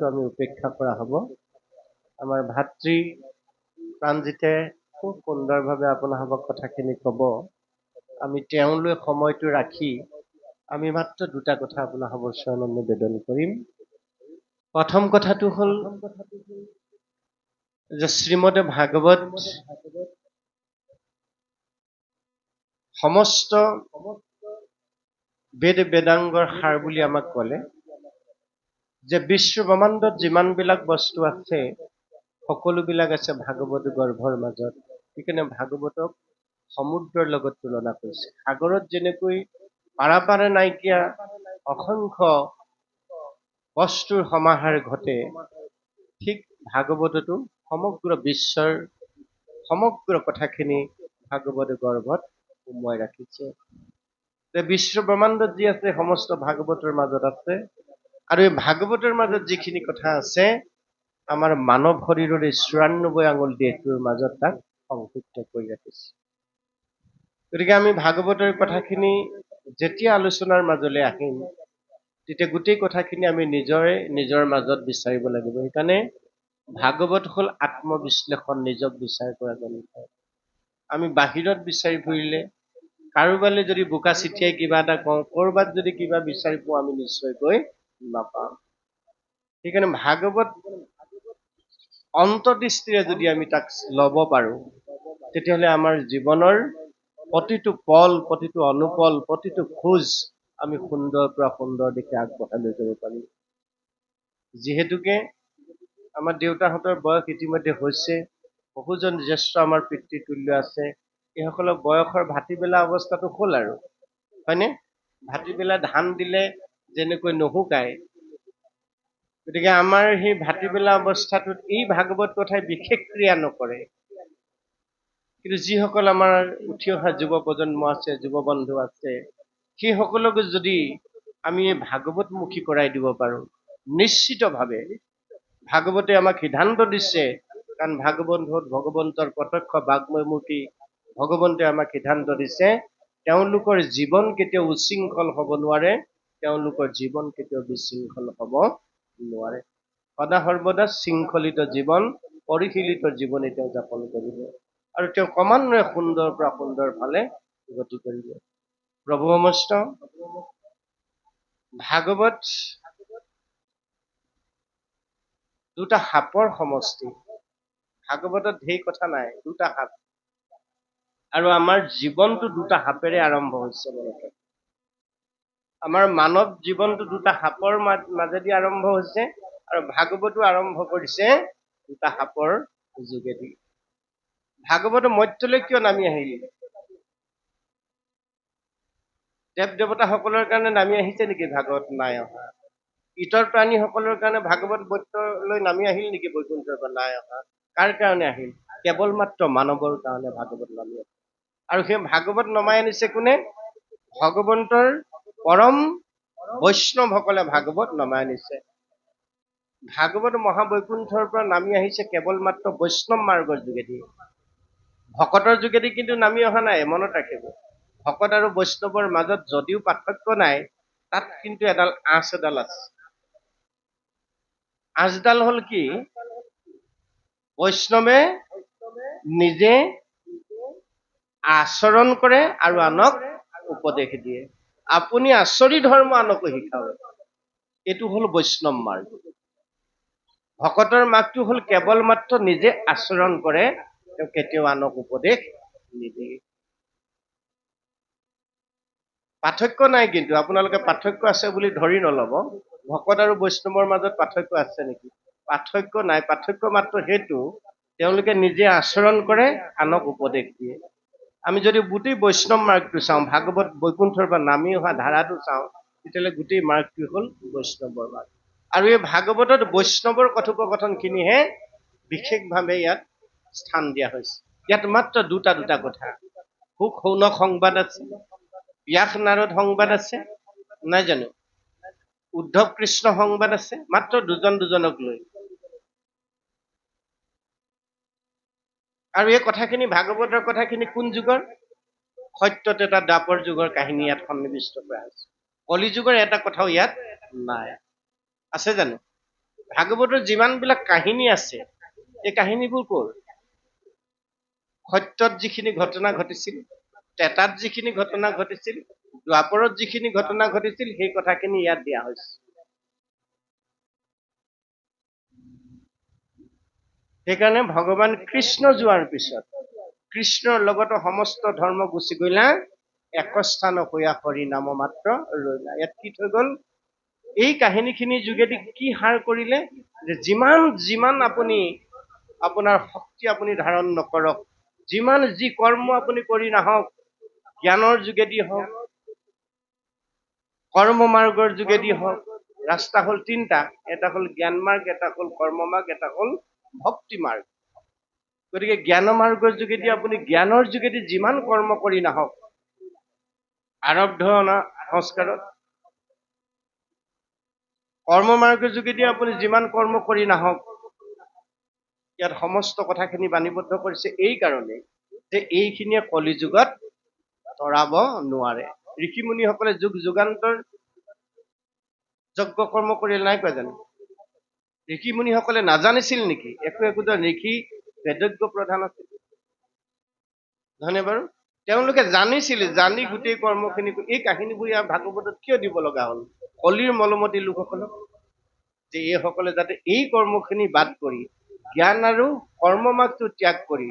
কথাটো আমি উপেক্ষা কৰা হ'ব। আমাৰ ভাতৃ প্ৰাণজিতে খুব সুন্দৰভাৱে আপোনালোকক কথাখিনি ক'ব। আমি তেওঁলৈ সময়টো ৰাখি আমি মাত্ৰ দুটা কথা আপোনালোকৰ চৰণত নিবেদন কৰিম। প্ৰথম কথাটো হ'ল যে শ্ৰীমদে ভাগৱত সমস্ত বেদ বেদাংগৰ সাৰ বুলি আমাক ক'লে। যে বিশ্ব ব্ৰহ্মাণ্ডত যিমানবিলাক বস্তু আছে, সকলোবিলাক আছে ভাগৱত গৰ্ভৰ মাজত। সেইকাৰণে ভাগৱতক সমুদ্ৰৰ লগত তুলনা কৰিছে। সাগৰত যেনেকৈ পাৰাপাৰে নাইকিয়া অসংখ্য বস্তুৰ সমাহাৰ ঘটে, ঠিক ভাগৱততো সমগ্ৰ বিশ্বৰ সমগ্ৰ কথাখিনি ভাগৱত গৰ্ভত সোমোৱাই ৰাখিছে। যে বিশ্ব ব্ৰহ্মাণ্ডত যি আছে, সমস্ত ভাগৱতৰ মাজত আছে আৰু এই ভাগৱতৰ মাজত যিখিনি কথা আছে আমাৰ মানৱ শৰীৰৰ এই চৌৰান্নব্বৈ আঙুল দেহটোৰ মাজত তাক সংযুক্ত কৰি ৰাখিছে। গতিকে আমি ভাগৱতৰ কথাখিনি যেতিয়া আলোচনাৰ মাজলৈ আহিম তেতিয়া গোটেই কথাখিনি আমি নিজৰে নিজৰ মাজত বিচাৰিব লাগিব। সেইকাৰণে ভাগৱত হ'ল আত্মবিশ্লেষণ নিজক বিচাৰ কৰা গ্ৰন্থ আমি বাহিৰত বিচাৰি ফুৰিলে কাৰোবালৈ যদি বোকা চিঠিয়াই কিবা এটা কওঁ ক'ৰবাত যদি কিবা বিচাৰি পোৱা আমি নিশ্চয়কৈ নাপাম। সেইকাৰণে ভাগৱত অন্তৰ্দৃষ্টিৰে যদি আমি তাক ল'ব পাৰোঁ তেতিয়াহ'লে আমাৰ জীৱনৰ প্ৰতিটো পল প্ৰতিটো অনুপল প্ৰতিটো খোজ আমি সুন্দৰ পৰা সুন্দৰ দিশে আগবঢ়াই লৈ যাব পাৰিম। যিহেতুকে আমাৰ দেউতাহঁতৰ বয়স ইতিমধ্যে হৈছে বহুজন জ্যেষ্ঠ আমাৰ পিতৃতুল্য আছে এইসকলৰ বয়সৰ ভাটিবেলা অৱস্থাটো হ'ল আৰু। হয়নে? ভাটিবেলা ধান দিলে যেনেকৈ নুশুকায় গতিকে আমাৰ সেই ভাটিবেলা অৱস্থাটোত এই ভাগৱত কথাই বিশেষ ক্ৰিয়া নকৰে। কিন্তু যিসকল আমাৰ উঠি অহা যুৱ প্ৰজন্ম আছে যুৱ বন্ধু আছে সেইসকলকো যদি আমি এই ভাগৱতমুখী কৰাই দিব পাৰোঁ নিশ্চিতভাৱে ভাগৱতে আমাক সিদ্ধান্ত দিছে কাৰণ ভাগৱত হ'ল ভগৱন্তৰ প্ৰত্যক্ষ বাগ্ময় মূৰ্তি ভগৱন্তে আমাক সিদ্ধান্ত দিছে তেওঁলোকৰ জীৱন কেতিয়াও উশৃংখল হ'ব নোৱাৰে তেওঁলোকৰ জীৱন কেতিয়াও বিশৃংখল হ'ব নোৱাৰে। সদা সৰ্বদা শৃংখলিত জীৱন পৰিশীলিত জীৱনে তেওঁ যাপন কৰিব আৰু তেওঁ ক্ৰমান্বয়ে সুন্দৰ পৰা সুন্দৰ ফালে গতি কৰিব। প্ৰভু সমস্ত ভাগৱত দুটা সাপৰ সমষ্টি। ভাগৱতত ঢেৰ কথা নাই দুটা সাপ। আৰু আমাৰ জীৱনটো দুটা সাপেৰে আৰম্ভ হৈছে মনত আমাৰ মানৱ জীৱনটো দুটা সাপৰ মাজ- মাজেদি আৰম্ভ হৈছে আৰু ভাগৱতো আৰম্ভ কৰিছে দুটা সাপৰ যোগেদি। ভাগৱত মধ্যলৈ কিয় নামি আহিল? দেৱ দেৱতাসকলৰ কাৰণে নামি আহিছে নেকি ভাগৱত নাই অহা? ইতৰ প্ৰাণীসকলৰ কাৰণে ভাগৱত বৈত্যলৈ নামি আহিল নেকি বৈকুণ্ঠৰ পৰা? নাই অহা। কাৰ কাৰণে আহিল? কেৱল মাত্ৰ মানৱৰ কাৰণে ভাগৱত নামি আহিল। আৰু সেই ভাগৱত নমাই আনিছে কোনে? ভগৱন্তৰ পৰম বৈষ্ণৱসকলে ভাগৱত নমাই আনিছে ভাগৱত মহাবৈকুণ্ঠৰ পৰা নামি আহিছে কেৱল মাত্ৰ বৈষ্ণৱ মাৰ্গৰ যোগেদি। ভকতৰ যোগেদি কিন্তু নামি অহা নাই, মনত ৰাখিব। ভকত আৰু বৈষ্ণৱৰ মাজত যদিও পাৰ্থক্য নাই, তাত কিন্তু এডাল আঁচ এডাল আছে। আঁচডাল হ'ল কি? বৈষ্ণৱে নিজে আচৰণ কৰে আৰু আনক উপদেশ দিয়ে। আপুনি আচৰি ধৰ্ম আনকো শিকাব। এইটো হ'ল বৈষ্ণৱ মাৰ্গ। ভকতৰ মাৰ্গটো হ'ল কেৱল মাত্ৰ নিজে আচৰণ কৰে তেওঁ কেতিয়াও আনক উপদেশ নিদিয়ে। পাৰ্থক্য নাই কিন্তু আপোনালোকে পাৰ্থক্য আছে বুলি ধৰি নলব। ভকত আৰু বৈষ্ণৱৰ মাজত পাৰ্থক্য আছে নেকি? পাৰ্থক্য নাই। পাৰ্থক্য মাত্ৰ সেইটো তেওঁলোকে নিজে আচৰণ কৰে আনক উপদেশ দিয়ে। আমি যদি গোটেই বৈষ্ণৱ মাৰ্গটো চাওঁ, ভাগৱত, বৈকুণ্ঠৰ পৰা নামি অহা ধাৰাটো চাওঁ, তেতিয়াহ'লে গোটেই মাৰ্গটো হ'ল বৈষ্ণৱৰ মাৰ্গ। আৰু এই ভাগৱতত বৈষ্ণৱৰ কথোপকথনখিনিহে বিশেষভাৱে ইয়াত স্থান দিয়া হৈছে। ইয়াত মাত্ৰ দুটা দুটা কথা। সুখ, সৌনক সংবাদ আছে, ব্যাস, নাৰদ সংবাদ আছে, নাই জানো? উদ্ধৱ, কৃষ্ণ সংবাদ আছে, মাত্ৰ দুজন দুজনক লৈ। আৰু এই কথাখিনি ভাগৱতৰ কথাখিনি কোন যুগৰ? সত্যত এটা দ্বাপৰ যুগৰ কাহিনী ইয়াত সন্নিৱিষ্ট কৰা হৈছে। কলি যুগৰ এটা কথাও ইয়াত নাই। আছে জানো? ভাগৱতৰ যিমানবিলাক কাহিনী আছে এই কাহিনীবোৰ ক'ৰ? সত্যত যিখিনি ঘটনা ঘটিছিল তেতাত যিখিনি ঘটনা ঘটিছিল দ্বাপৰত যিখিনি ঘটনা ঘটিছিল সেই কথাখিনি ইয়াত দিয়া হৈছে। সেইকাৰণে ভগৱান কৃষ্ণ যোৱাৰ পিছত, কৃষ্ণৰ লগতে সমস্ত ধৰ্ম গুচি গলা, একস্থান হৈয়া হৰি নাম মাত্ৰ ৰৈলা। ইয়াত কি থৈ গল? এই কাহিনীখিনিৰ যোগেদি কি সাৰ কৰিলে যে যিমান যিমান আপুনি আপোনাৰ শক্তি আপুনি ধাৰণ নকৰক, যিমান যি কৰ্ম আপুনি কৰি নাহক, জ্ঞানৰ যোগেদি হওক কৰ্ম যোগেদি হওক, ৰাস্তা হ'ল তিনিটা। এটা হ'ল জ্ঞান মাৰ্গ, এটা হ'ল কৰ্ম এটা হ'ল ভক্তি মাৰ্গ। গতিকে জ্ঞান মাৰ্গৰ যোগেদি আপুনি জ্ঞানৰ যোগেদি যিমান কৰ্ম কৰি নাহক আৰব্ধ অনা সংস্কাৰত কৰ্ম মাৰ্গৰ যোগেদি আপুনি যিমান কৰ্ম কৰি নাহক ইয়াত সমস্ত কথাখিনি বাণীবদ্ধ কৰিছে এই কাৰণে যে এইখিনিয়ে কলিযুগত তৰাব নোৱাৰে। ঋষিমুনিসকলে যুগ যুগান্তৰ যজ্ঞ কৰ্ম কৰি নাই কোৱা জানো? ঋষিমুনিসকলে নাজানিছিল নেকি? একো একোটা ঋষি বেদজ্ঞ প্ৰধান আছিল। হয়নে বাৰু। তেওঁলোকে জানিছিল জানি গোটেই কৰ্মখিনি কৰি- এই কাহিনীবোৰ ইয়াৰ ভাগৱতত কিয় দিব লগা হ'ল? কলিৰ মলমতি লোকসকলক। যে এইসকলে যাতে এই কৰ্মখিনি বাদ কৰি জ্ঞান আৰু কৰ্ম মাৰ্গটো ত্যাগ কৰি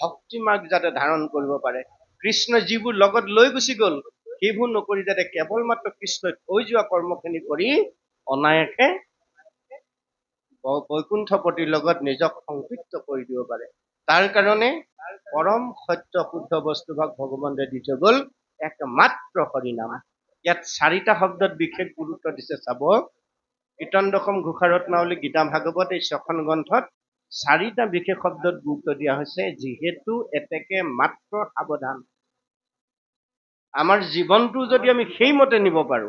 ভক্তি মাৰ্গ যাতে ধাৰণ কৰিব পাৰে। কৃষ্ণ যিবোৰ লগত লৈ গুচি গ'ল সেইবোৰ নকৰি যাতে কেৱল মাত্ৰ কৃষ্ণই থৈ যোৱা কৰ্মখিনি কৰি অনায়াসে বৈকুণ্ঠপতিৰ লগত নিজক সংপৃক্ত কৰি দিব পাৰে। তাৰ কাৰণে পৰম সত্য শুদ্ধ বস্তুভাগ ভগৱানে দি থৈ গ'ল একমাত্ৰ হৰিনাম। ইয়াত চাৰিটা শব্দত বিশেষ গুৰুত্ব দিছে চাব। কীৰ্তন দশম ঘোষাৰত্নাৱলী গীতা ভাগৱত এই ছখন গ্ৰন্থত চাৰিটা বিশেষ শব্দত গুৰুত্ব দিয়া হৈছে যিহেতু এতেকে মাত্ৰ সাৱধান। আমাৰ জীৱনটো যদি আমি সেইমতে নিব পাৰো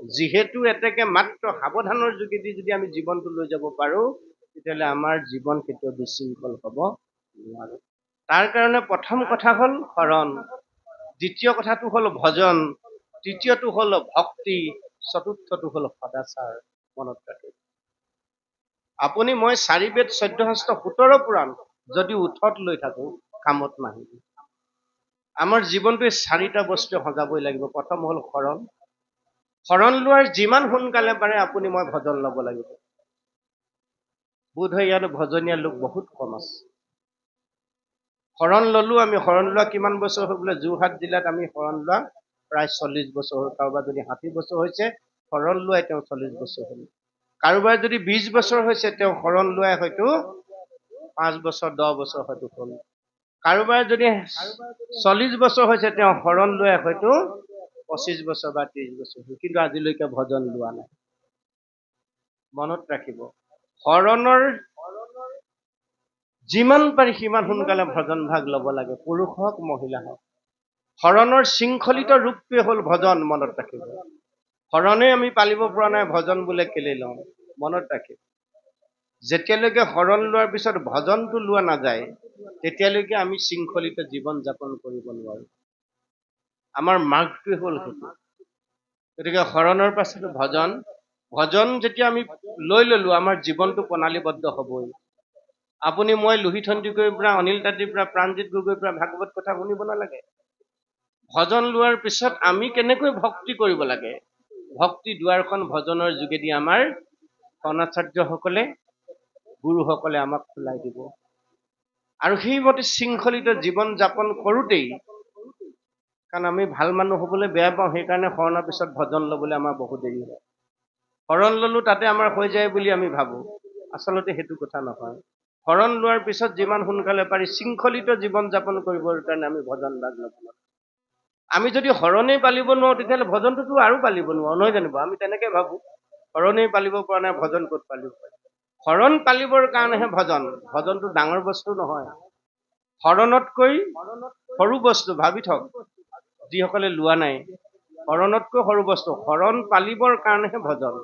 যিহেতু এতেকে মাত্ৰ সাৱধানৰ যোগেদি যদি আমি জীৱনটো লৈ যাব পাৰো তেতিয়াহ'লে আমাৰ জীৱন কেতিয়াও বিশৃংখল হ'ব নোৱাৰে। তাৰ কাৰণে প্ৰথম কথা হ'ল শৰণ। দ্বিতীয় কথাটো হ'ল ভজন। তৃতীয়টো হ'ল ভক্তি। চতুৰ্থটো হ'ল সদাচাৰ। মনত ৰাখিব আপুনি মই চাৰি বেদ চৈধ্য শাস্ত্ৰ সোতৰ পুৰাণ যদি উঠত লৈ থাকো কামত নাহিব। আমাৰ জীৱনটো এই চাৰিটা বস্তুৱে সজাবই লাগিব। প্ৰথম হ'ল শৰণ শৰণ লোৱাৰ যিমান সোনকালে পাৰে আপুনি মই ভজন ল'ব লাগিব। বোধ হয় ইয়াত ভজনীয়া লোক বহুত কম আছে। শৰণ ললো আমি শৰণ লোৱা কিমান বছৰ হ'ল বোলে যোৰহাট জিলাত আমি শৰণ লোৱা প্ৰায় চল্লিশ বছৰ হ'ল। কাৰোবাৰ যদি ষাঠি বছৰ হৈছে শৰণ লোৱাই তেওঁ চল্লিশ বছৰ হ'ল। কাৰোবাৰ যদি বিশ বছৰ হৈছে তেওঁ শৰণ লোৱাই হয়তো পাঁচ বছৰ দহ বছৰ হয়তো হ'ল। কাৰোবাৰ যদি চল্লিশ বছৰ হৈছে তেওঁ শৰণ লোৱাই হয়তো পঁচিছ বছৰ বা ত্ৰিশ বছৰ। হ'ল কিন্তু আজিলৈকে ভজন লোৱা নাই। মনত ৰাখিব। শৰণৰ যিমান পাৰি সিমান সোনকালে ভজন ভাগ ল'ব লাগে পুৰুষ হওক মহিলা হওক শৰণৰ শৃংখলিত ৰূপটোৱে হ'ল ভজন মনত ৰাখিব। শৰণে আমি পালিব পৰা নাই ভজন বোলে কেলে লওঁ? মনত ৰাখিব। যেতিয়ালৈকে শৰণ লোৱাৰ পিছত ভজনটো লোৱা নাযায় তেতিয়ালৈকে আমি শৃংখলিত জীৱন যাপন কৰিব নোৱাৰো। আমাৰ মাৰ্গটোৱে হ'ল সেইটো। গতিকে শৰণৰ পাছত ভজন ভজন যেতিয়া আমি লৈ ললো আমাৰ জীৱনটো প্ৰণালীবদ্ধ হ'বই। আপুনি মই লোহিত সন্দিকৈৰ পৰা অনিল তাঁতীৰ পৰা প্ৰাণজিৎ গগৈৰ পৰা ভাগৱত কথা শুনিব নালাগে। ভজন লোৱাৰ পিছত আমি কেনেকৈ ভক্তি কৰিব লাগে? ভক্তি দুৱাৰখন ভজনৰ যোগেদি আমাৰ কণাচাৰ্যসকলে গুৰুসকলে আমাক খোলাই দিব। আৰু সেইমতে শৃংখলিত জীৱন যাপন কৰোঁতেই কাৰণ আমি ভাল মানুহ হ'বলৈ বেয়া পাওঁ সেইকাৰণে শৰণৰ পিছত ভজন ল'বলৈ আমাৰ বহুত দেৰি হয়। শৰণ ল'লো তাতে আমাৰ হৈ যায় বুলি আমি ভাবোঁ। আচলতে সেইটো কথা নহয়। শৰণ লোৱাৰ পিছত যিমান সোনকালে পাৰি শৃংখলিত জীৱন যাপন কৰিবৰ কাৰণে আমি ভজন ভাগ ল'ব আমি যদি শৰণেই পালিব নোৱাৰোঁ তেতিয়াহ'লে ভজনটোতো আৰু পালিব নোৱাৰোঁ নহয় জানিব আমি তেনেকে ভাবোঁ। শৰণেই পালিব পৰা নাই ভজন ক'ত পালিব পাৰিম শৰণ পালিবৰ কাৰণেহে ভজন। ভজনটো ডাঙৰ বস্তু নহয়। শৰণতকৈ সৰু বস্তু ভাবি থওক। যিসকলে লোৱা নাই শৰণতকৈ সৰু বস্তু। শৰণ পালিবৰ কাৰণেহে ভজন।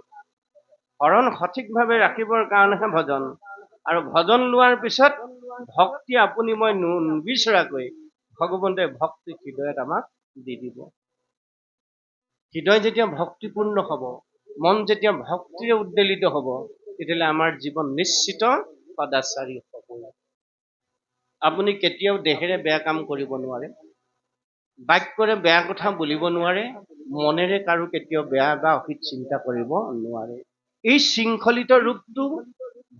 শৰণ সঠিকভাৱে ৰাখিবৰ কাৰণেহে ভজন। আৰু ভজন লোৱাৰ পিছত ভক্তি আপুনি মই নিবিচৰাকৈ ভগৱন্তে ভক্তি হৃদয়ত আমাক দি দিব। হৃদয় যেতিয়া ভক্তিপূৰ্ণ হ'ব মন যেতিয়া ভক্তিৰে উদ্বেলিত হ'ব তেতিয়াহ'লে আমাৰ জীৱন নিশ্চিত সদাচাৰী হ'ব। আপুনি কেতিয়াও দেহেৰে বেয়া কাম কৰিব নোৱাৰে। বাক্যৰে বেয়া কথা বুলিব নোৱাৰে মনেৰে কাৰো কেতিয়াও বেয়া বা অহিত চিন্তা কৰিব নোৱাৰে। এই শৃংখলিত ৰূপটো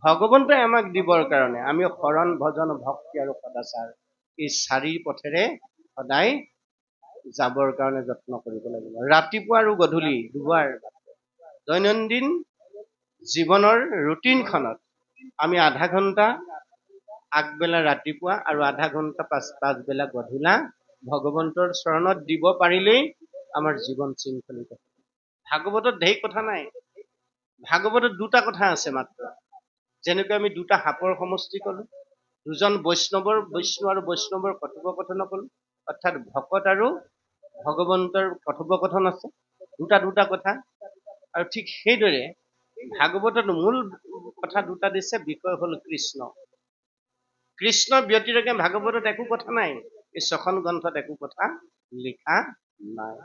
ভগৱন্তই আমাক দিবৰ কাৰণে আমি শৰণ ভজন ভক্তি আৰু সদাচাৰ এই চাৰি পথেৰে সদায় যাবৰ কাৰণে যত্ন কৰিব লাগিব। ৰাতিপুৱা আৰু গধূলি দুবাৰ দৈনন্দিন জীৱনৰ ৰুটিনখনত আমি আধা ঘন্টা আগবেলা ৰাতিপুৱা আৰু আধা ঘন্টা পাছ পাছবেলা গধূলা ভগৱন্তৰ চৰণত দিব পাৰিলেই আমাৰ জীৱন শৃংখলিত। ভাগৱতত ঢেৰ কথা নাই। ভাগৱতত দুটা কথা আছে মাত্ৰ। যেনেকৈ আমি দুটা সাপৰ সমষ্টি কলো দুজন বৈষ্ণৱৰ বৈষ্ণৱ আৰু বৈষ্ণৱৰ কথোপকথন কলো অৰ্থাৎ ভকত আৰু ভগৱন্তৰ কথোপকথন আছে দুটা দুটা কথা। আৰু ঠিক সেইদৰে ভাগৱতত মূল কথা দুটা দিছে বিষয় হ'ল কৃষ্ণ। কৃষ্ণ ব্যতিৰেকে ভাগৱতত একো কথা নাই। এই ছখন গ্ৰন্থত একো কথা লিখা নাই।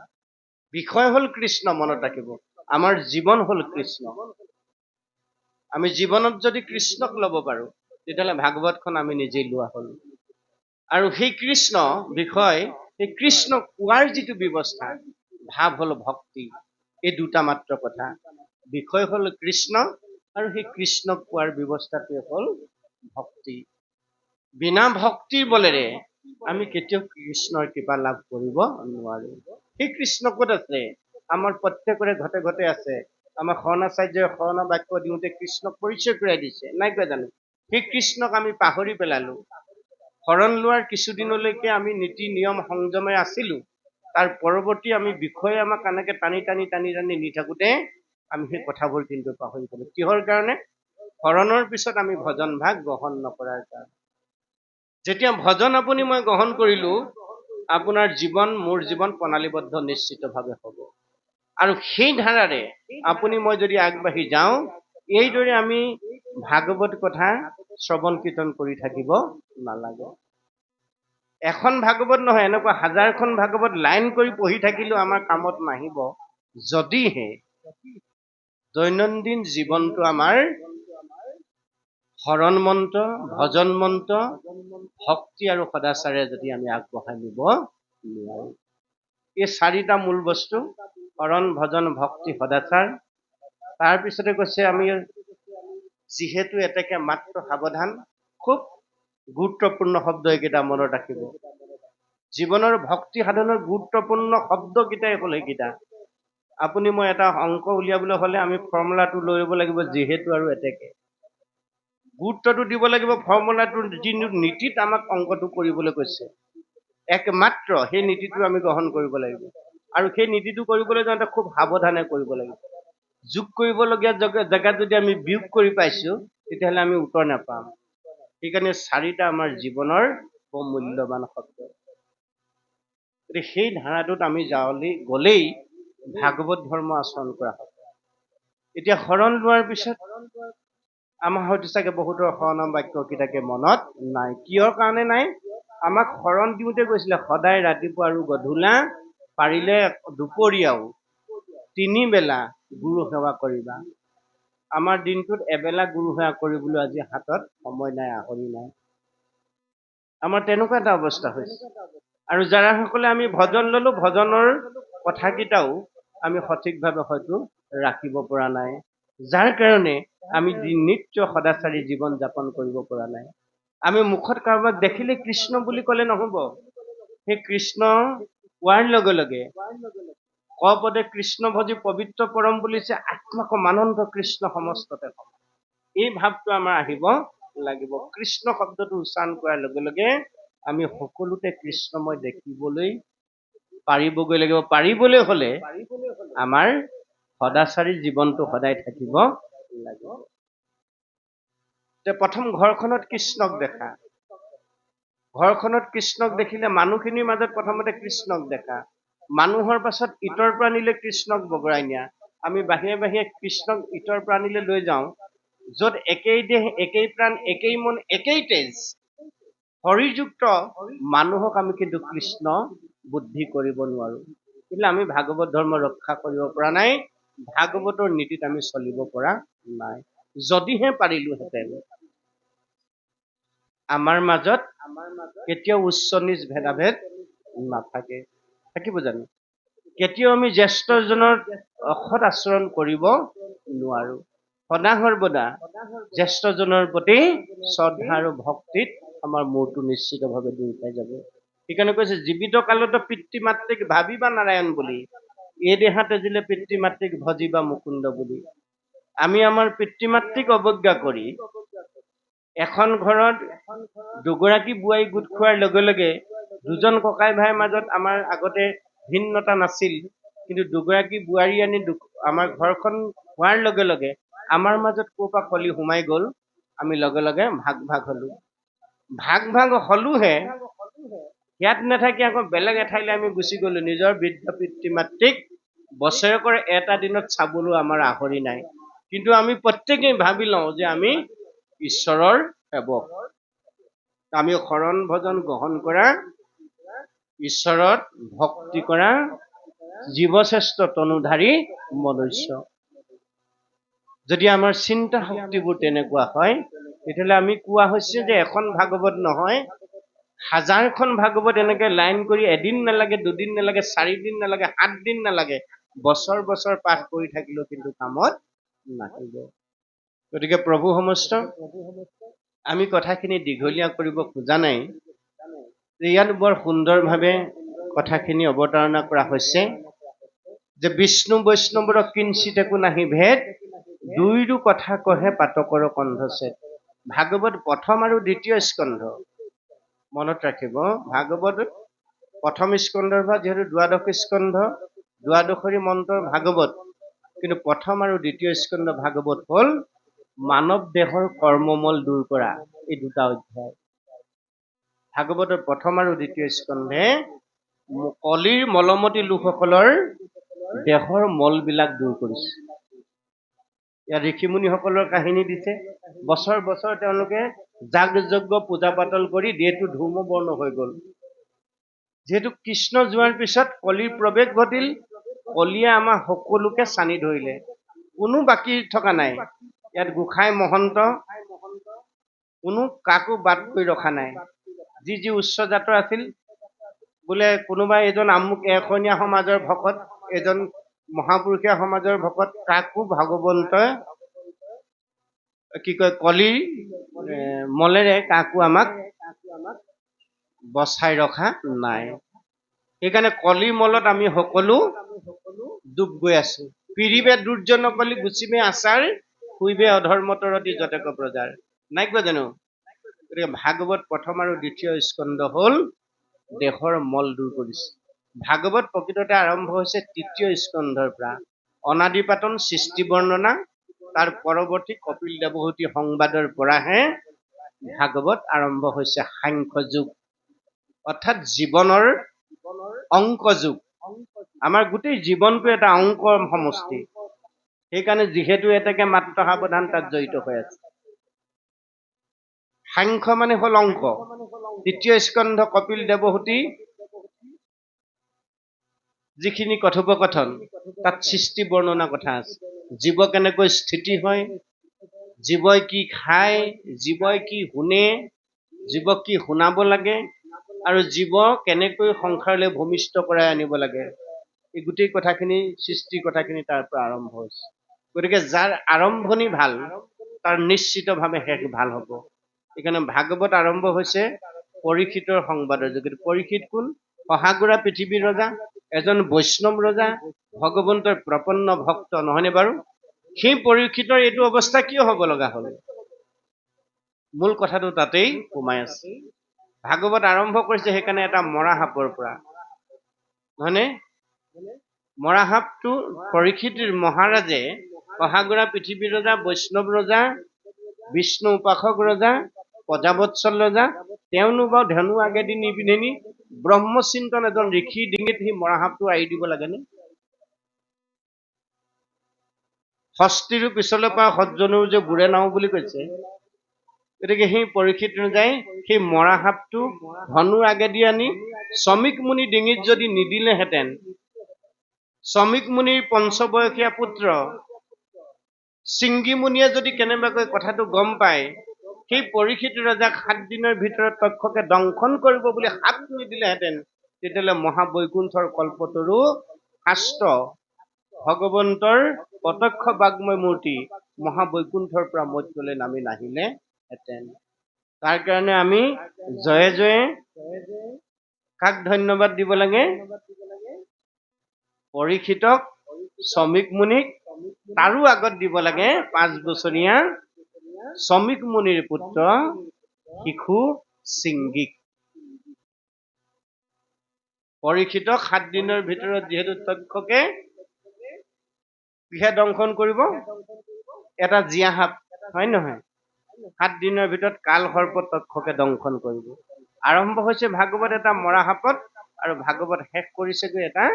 বিষয় হ'ল কৃষ্ণ মনত ৰাখিব। আমাৰ জীৱন হ'ল কৃষ্ণ। আমি জীৱনত যদি কৃষ্ণক ল'ব পাৰো তেতিয়াহ'লে ভাগৱতখন আমি নিজেই লোৱা হ'ল। আৰু সেই কৃষ্ণ বিষয় সেই কৃষ্ণ কোৱাৰ যিটো ব্যৱস্থা ভাৱ হ'ল ভক্তি। এই দুটা মাত্ৰ কথা। বিষয় হ'ল কৃষ্ণ আৰু সেই কৃষ্ণক কোৱাৰ ব্যৱস্থাটোৱে হ'ল ভক্তি। বিনা ভক্তিৰ বলেৰে আমি কেতিয়াও কৃষ্ণৰ কৃপা লাভ কৰিব নোৱাৰো। সেই কৃষ্ণ, ক'ত আছে? আমাৰ প্ৰত্যেকৰে ঘতে ঘতে আছে। আমাৰ শৰণাচাৰ্যই শৰণ বাক্য দিওঁতে কৃষ্ণক পৰিচয় কৰাই দিছে। নাই কোৱা জানো? সেই কৃষ্ণক আমি পাহৰি পেলালো। শৰণ লোৱাৰ কিছুদিনলৈকে আমি নীতি, নিয়ম, সংযমে আছিলো। তাৰ পৰৱৰ্তী আমি বিষয়ে আমাক এনেকে টানি টানি টানি টানি নি থাকোতে আমি সেই কথাবোৰ কিন্তু পাহৰি গলো। কিহৰ কাৰণে? শৰণৰ পিছত আমি ভজন ভাগ গ্ৰহণ নকৰাৰ কাৰণে। যেতিয়া ভজন আপুনি মই গ্ৰহণ কৰিলো, আপোনাৰ জীৱন, মোৰ জীৱন প্ৰণালীবদ্ধ নিশ্চিতভাৱে হ'ব। আৰু সেই ধাৰাৰে আপুনি মই যদি আগবাঢ়ি যাওঁ, এইদৰে আমি ভাগৱত কথা শ্ৰৱণ কীৰ্তন কৰি থাকিব নালাগে। এখন ভাগৱত নহয়, এনেকুৱা হাজাৰখন ভাগৱত লাইন কৰি পঢ়ি থাকিলেও আমাৰ কামত নাহিব। যদিহে দৈনন্দিন জীৱনটো আমাৰ শৰণ মন্ত্ৰ ভজন মন্ত্ৰ ভক্তি আৰু সদাচাৰে যদি আমি আগবঢ়াই নিব নোৱাৰো। এই চাৰিটা মূল বস্তু শৰণ ভজন ভক্তি সদাচাৰ। তাৰপিছতে কৈছে আমি যিহেতু এতেকে মাত্ৰ সাৱধান খুব গুৰুত্বপূৰ্ণ শব্দ এইকেইটা মনত ৰাখিব। জীৱনৰ ভক্তি সাধনৰ গুৰুত্বপূৰ্ণ শব্দকেইটাই হ'ল সেইকেইটা আপুনি মই এটা অংক উলিয়াবলৈ হ'লে আমি ফৰ্মুলাটো লৈ ল'ব লাগিব যিহেতু আৰু এতেকে গুৰুত্বটো দিব লাগিব ফৰ্মুলাটোৰ যি নীতিত আমাক অংকটো কৰিবলৈ কৈছে। একমাত্ৰ সেই নীতিটো আমি গ্ৰহণ কৰিব লাগিব। আৰু সেই নীতিটো কৰিবলৈ যাওঁতে খুব সাৱধানে কৰিব লাগিব। যোগ কৰিবলগীয়া জেগা- জেগাত যদি আমি বিয়োগ কৰি পাইছো তেতিয়াহ'লে আমি উত্তৰ নাপাম। সেইকাৰণে চাৰিটা আমাৰ জীৱনৰ বৰ মূল্যৱান শব্দ। গতিকে সেই ধাৰাটোত আমি যাৱলি গলেই ভাগৱত ধৰ্ম আচৰণ কৰা হ'ব। এতিয়া শৰণ লোৱাৰ পিছত আমাৰ হয়তো চাগে বহুতৰ শৰণৰ বাক্য কেইটাকে মনত নাই। কিহৰ কাৰণে নাই? আমাক শৰণ দিওঁতে কৈছিলে সদায় ৰাতিপুৱা আৰু গধূলা পাৰিলে দুপৰীয়াও তিনি বেলা গুৰু সেৱা কৰিবা। আমাৰ দিনটোত এবেলা গুৰু সেৱা কৰিবলৈ আজি হাতত সময় নাই আহৰি নাই। আমাৰ তেনেকুৱা এটা অৱস্থা হৈছে। আৰু যাৰা সকলে আমি ভজন ললো ভজনৰ কথাকেইটাও আমি সঠিকভাৱে হয়তো ৰাখিব পৰা নাই। যাৰ কাৰণে আমি নিত্য সদাচাৰী জীৱন যাপন কৰিব পৰা নাই। আমি মুখত কাৰোবাক দেখিলে কৃষ্ণ বুলি ক'লে নহব। সেই কৃষ্ণ কোৱাৰ লগে লগে কপদে কৃষ্ণ ভজি পবিত্ৰ পৰম বুলিছে আত্মাকম আনন্দ কৃষ্ণ সমস্ততে এই ভাৱটো আমাৰ আহিব লাগিব। কৃষ্ণ শব্দটো উচ্চাৰণ কৰাৰ লগে লগে আমি সকলোতে কৃষ্ণময় দেখিবলৈ পাৰিবগৈ লাগিব। পাৰিবলৈ হলে আমাৰ সদাচাৰী জীৱনটো সদায় থাকিব। এতিয়া প্ৰথম ঘৰখনত কৃষ্ণক দেখা। ঘৰখনত কৃষ্ণক দেখিলে মানুহখিনিৰ মাজত প্ৰথমতে কৃষ্ণক দেখা। মানুহৰ পাছত ইটোৰ পৰা নিলে কৃষ্ণক বগৰাই নিয়া। আমি বাহিৰে বাহিৰে কৃষ্ণক ইটোৰ পৰা নিলে লৈ যাওঁ য'ত একেই দেহ একেই প্ৰাণ একেই মন একেই তেজ। শৰীৰযুক্ত মানুহক আমি কিন্তু কৃষ্ণ বুদ্ধি কৰিব নোৱাৰো। কিন্তু আমি ভাগৱত ধৰ্ম ৰক্ষা কৰিব পৰা নাই ভাগৱতৰ নীতিত আমি চলিব পৰা নাই। যদিহে পাৰিলোহেঁতেন। আমাৰ মাজত কেতিয়াও উচ্চ নিচ ভেদাভেদ নাথাকে। থাকিব জানো? কেতিয়াও আমি জ্যেষ্ঠজনৰ অসৎ আচৰণ কৰিব নোৱাৰো। সদা সৰ্বদা জ্যেষ্ঠজনৰ প্ৰতি শ্ৰদ্ধা আৰু ভক্তিত আমাৰ মূৰটো নিশ্চিতভাৱে দূৰ পাই যাব। সেইকাৰণে কৈছে জীৱিত কালতো পিতৃ মাতৃক ভাবিবা নাৰায়ণ বুলি এই দেহা তেজিলে পিতৃ মাতৃক ভজিবা মুকুন্দ বুলি। আমি আমাৰ পিতৃ মাতৃক অৱজ্ঞা কৰি এখন ঘৰত দুগৰাকী বোৱাৰী গোট খোৱাৰ লগে লগে দুজন ককাই ভাইৰ মাজত আমাৰ আগতে ভিন্নতা নাছিল। কিন্তু দুগৰাকী বোৱাৰী আনি আমাৰ ঘৰখন হোৱাৰ লগে লগে আমাৰ মাজত ক'ৰ পৰা কলি সোমাই গ'ল আমি লগে লগে ভাগ ভাগ হলো। ভাগ ভাগ হলোহে ইয়াত নাথাকি আকৌ বেলেগ এঠাইলৈ আমি গুচি গলো। নিজৰ বৃদ্ধ পিতৃ মাতৃক বছৰেকৰ এটা দিনত চাবলৈ আমাৰ আহৰি নাই। কিন্তু আমি প্ৰত্যেকেই ভাবি লওঁ যে আমি ঈশ্বৰৰ সেৱক। আমি শৰণ ভজন গ্ৰহণ কৰা ঈশ্বৰত ভক্তি কৰা জীৱশ্ৰেষ্ঠ তনুধাৰী মনুষ্য। যদি আমাৰ চিন্তা শক্তিবোৰ তেনেকুৱা হয় তেতিয়াহ'লে আমি কোৱা হৈছে যে এখন ভাগৱত নহয় হাজাৰখন ভাগৱত এনেকে লাইন কৰি এদিন নালাগে দুদিন নালাগে চাৰিদিন নালাগে সাত দিন নালাগে বছৰ বছৰ পাঠ কৰি থাকিলেও কিন্তু কামত নাহিব গতিকে প্ৰভু সমস্ত আমি কথাখিনি দীঘলীয়া কৰিব খোজা নাই। ইয়াত বৰ সুন্দৰভাৱে কথাখিনি অৱতাৰণা কৰা হৈছে। যে বিষ্ণু বৈষ্ণৱৰ কিঞ্চিত একো নাহি ভেদ দুইৰো কথা কহে পাতকৰ কণ্ঠছেদ ভাগৱত প্ৰথম আৰু দ্বিতীয় স্কন্ধ। মনত ৰাখিব ভাগৱত প্ৰথম স্কন্ধৰ পৰা যিহেতু দ্বাদশ স্কন্ধ দ্বাদশৰী মন্ত্ৰৰ ভাগৱত। কিন্তু প্ৰথম আৰু দ্বিতীয় স্কন্ধ ভাগৱত হ'ল মানৱ দেহৰ কৰ্মমল দূৰ কৰা। এই দুটা অধ্যায়। ভাগৱতৰ প্ৰথম আৰু দ্বিতীয় স্কন্ধে কলিৰ মলমতী লোকসকলৰ দেহৰ মলবিলাক দূৰ কৰিছে। ইয়াত ঋষিমুনিসকলৰ কাহিনী দিছে। বছৰ বছৰ তেওঁলোকে যাগ যজ্ঞ পূজা পাতল কৰি দেহটো ধূমবৰ্ণ হৈ গ'ল। যিহেতু কৃষ্ণ যোৱাৰ পিছত কলিৰ প্ৰৱেশ ঘটিল কলিয়ে আমাৰ সকলোকে চানি ধৰিলে। কোনো বাকী থকা নাই। ইয়াত গোসাঁই মহন্ত কোনো কাকো বাদ কৰি ৰখা নাই। যি যি উচ্চ জাতৰ আছিল বোলে কোনোবা এজন আমুক এখনীয়া সমাজৰ ভকত এজন মহাপুৰুষীয়া সমাজৰ ভকত কাকো ভাগৱন্তই কি কয় কলিৰ মলেৰে কাকো আমাক বচাই ৰখা নাই। সেইকাৰণে কলি মলত আমি সকলো ডুব গৈ আছো। পিৰিবে দুৰ্জন কলি গুচিবে আচাৰ শুইবে অধৰ্মতৰতি যতেক প্ৰজাৰ। নাই কোৱা জানো? গতিকে ভাগৱত প্ৰথম আৰু দ্বিতীয় স্কন্ধ হ'ল দেহৰ মল দূৰ কৰিছে। ভাগৱত প্ৰকৃততে আৰম্ভ হৈছে তৃতীয় স্কন্ধৰ পৰা। অনাদিপাতন সৃষ্টি বৰ্ণনা তাৰ পৰৱৰ্তী কপিল দেৱহূতি সংবাদৰ পৰাহে ভাগৱত আৰম্ভ হৈছে সাংখ্য যুগ অৰ্থাৎ জীৱনৰ অংক যুগ আমাৰ গোটেই জীৱনটো এটা অংকৰ সমষ্টি। সেইকাৰণে যিহেতু এটাকে মাত্ৰ সাৱধান তাত জড়িত হৈ আছে। সাংখ্য মানে হ'ল অংক। তৃতীয় স্কন্ধ কপিল দেৱহূতি যিখিনি কথোপকথন তাত সৃষ্টি বৰ্ণনা কথা আছে। জীৱ কেনেকৈ স্থিতি হয় জীৱই কি খায় জীৱই কি শুনে জীৱক কি শুনাব লাগে আৰু জীৱ কেনেকৈ সংসাৰলৈ ভূমিষ্ঠ কৰাই আনিব লাগে। এই গোটেই কথাখিনি, সৃষ্টিৰ কথাখিনি তাৰ পৰা আৰম্ভ হৈছে। গতিকে যাৰ আৰম্ভণি ভালো, তাৰ নিশ্চিতভাৱে শেষ ভালো হ'ব। সেইকাৰণে ভাগৱত আৰম্ভ হৈছে পৰীক্ষিতৰ সংবাদৰ যোগেদি পৰীক্ষিত কোন? শহাগুৰা পৃথিৱীৰ ৰজা, এজন বৈষ্ণৱ ৰজা, ভগৱন্তৰ প্ৰপন্ন ভক্ত, নহয়নে বাৰু? সেই পৰীক্ষিতৰ এইটো অৱস্থা কিয় হ'ব লগা হ'ল? মূল কথাটো তাতেই সোমাই আছে। ভাগৱত আৰম্ভ কৰিছে সেইকাৰণে এটা মৰা সাপৰ পৰা। নহয়নে? মৰা সাপটো পৰীক্ষিত মহাৰাজে শহাগুৰা পৃথিৱীৰ ৰজা বৈষ্ণৱ ৰজা বিষ্ণু উপাসক ৰজা প্ৰজাবৎসল ৰজা তেওঁনো বাৰু ধেনু আগেদি নি ব্ৰহ্মচিন্তন এজন ঋষিৰ ডিঙিত সি মৰা সাপটো আৰি দিব লাগেনে? ষষ্ঠীৰো পিছলৈ পৰা সজ্জনৰ যে বুৰে নাও বুলি কৈছে গতিকে সেই পৰীক্ষিত অনুযায়ী সেই মৰা সাপটো ধনুৰ আগেদি আনি শ্ৰমিক মুনি ডিঙিত যদি নিদিলেহেঁতেন শ্ৰমিক মুনিৰ পঞ্চবয়সীয়া পুত্ৰ। চিংগিমুনিয়ে যদি কেনেবাকৈ কথাটো গম পায় সেই পৰীক্ষিত ৰজাক সাত দিনৰ ভিতৰত তক্ষকে দংশন কৰিব বুলি হাত নিদিলেহেঁতেন তেতিয়াহ'লে মহাবৈকুণ্ঠৰ কল্পতৰু শাস্ত্ৰ ভগৱন্তৰ প্ৰত্যক্ষ বাগ্ময় মূৰ্তি মহাবৈকুণ্ঠৰ পৰা মধ্যলৈ নামি নাহিলেহেঁতেন। তাৰ কাৰণে আমি জয়ে জয়ে কাক ধন্যবাদ দিব লাগে? পৰীক্ষিতক শ্ৰমিক মুনিক তাৰো আগত দিব লাগে পাঁচ বছৰীয়া শ্ৰমিক মুনিৰ পুত্ৰ শিশু চিংগিক পৰীক্ষিতক সাত দিনৰ ভিতৰত যিহেতু তক্ষকে কিহে দংশন কৰিব এটা জীয়া সাপ হয় নহয়? সাত দিনৰ ভিতৰত কাল সৰ্প তক্ষকে দংশন কৰিব। আৰম্ভ হৈছে ভাগৱত এটা মৰা সাপত আৰু ভাগৱত শেষ কৰিছেগৈ এটা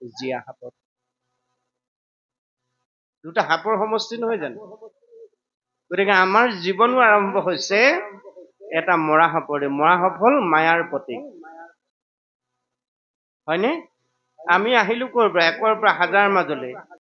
জীয়া সাপত দুটা সাপৰ সমষ্টি নহয় জানো? গতিকে আমাৰ জীৱনো আৰম্ভ হৈছে এটা মৰা সাপৰে। মৰা সাপ হ'ল মায়াৰ প্ৰতীক। হয়নে? আমি আহিলো ক'ৰ পৰা? একৰ পৰা হাজাৰ মাজলৈ।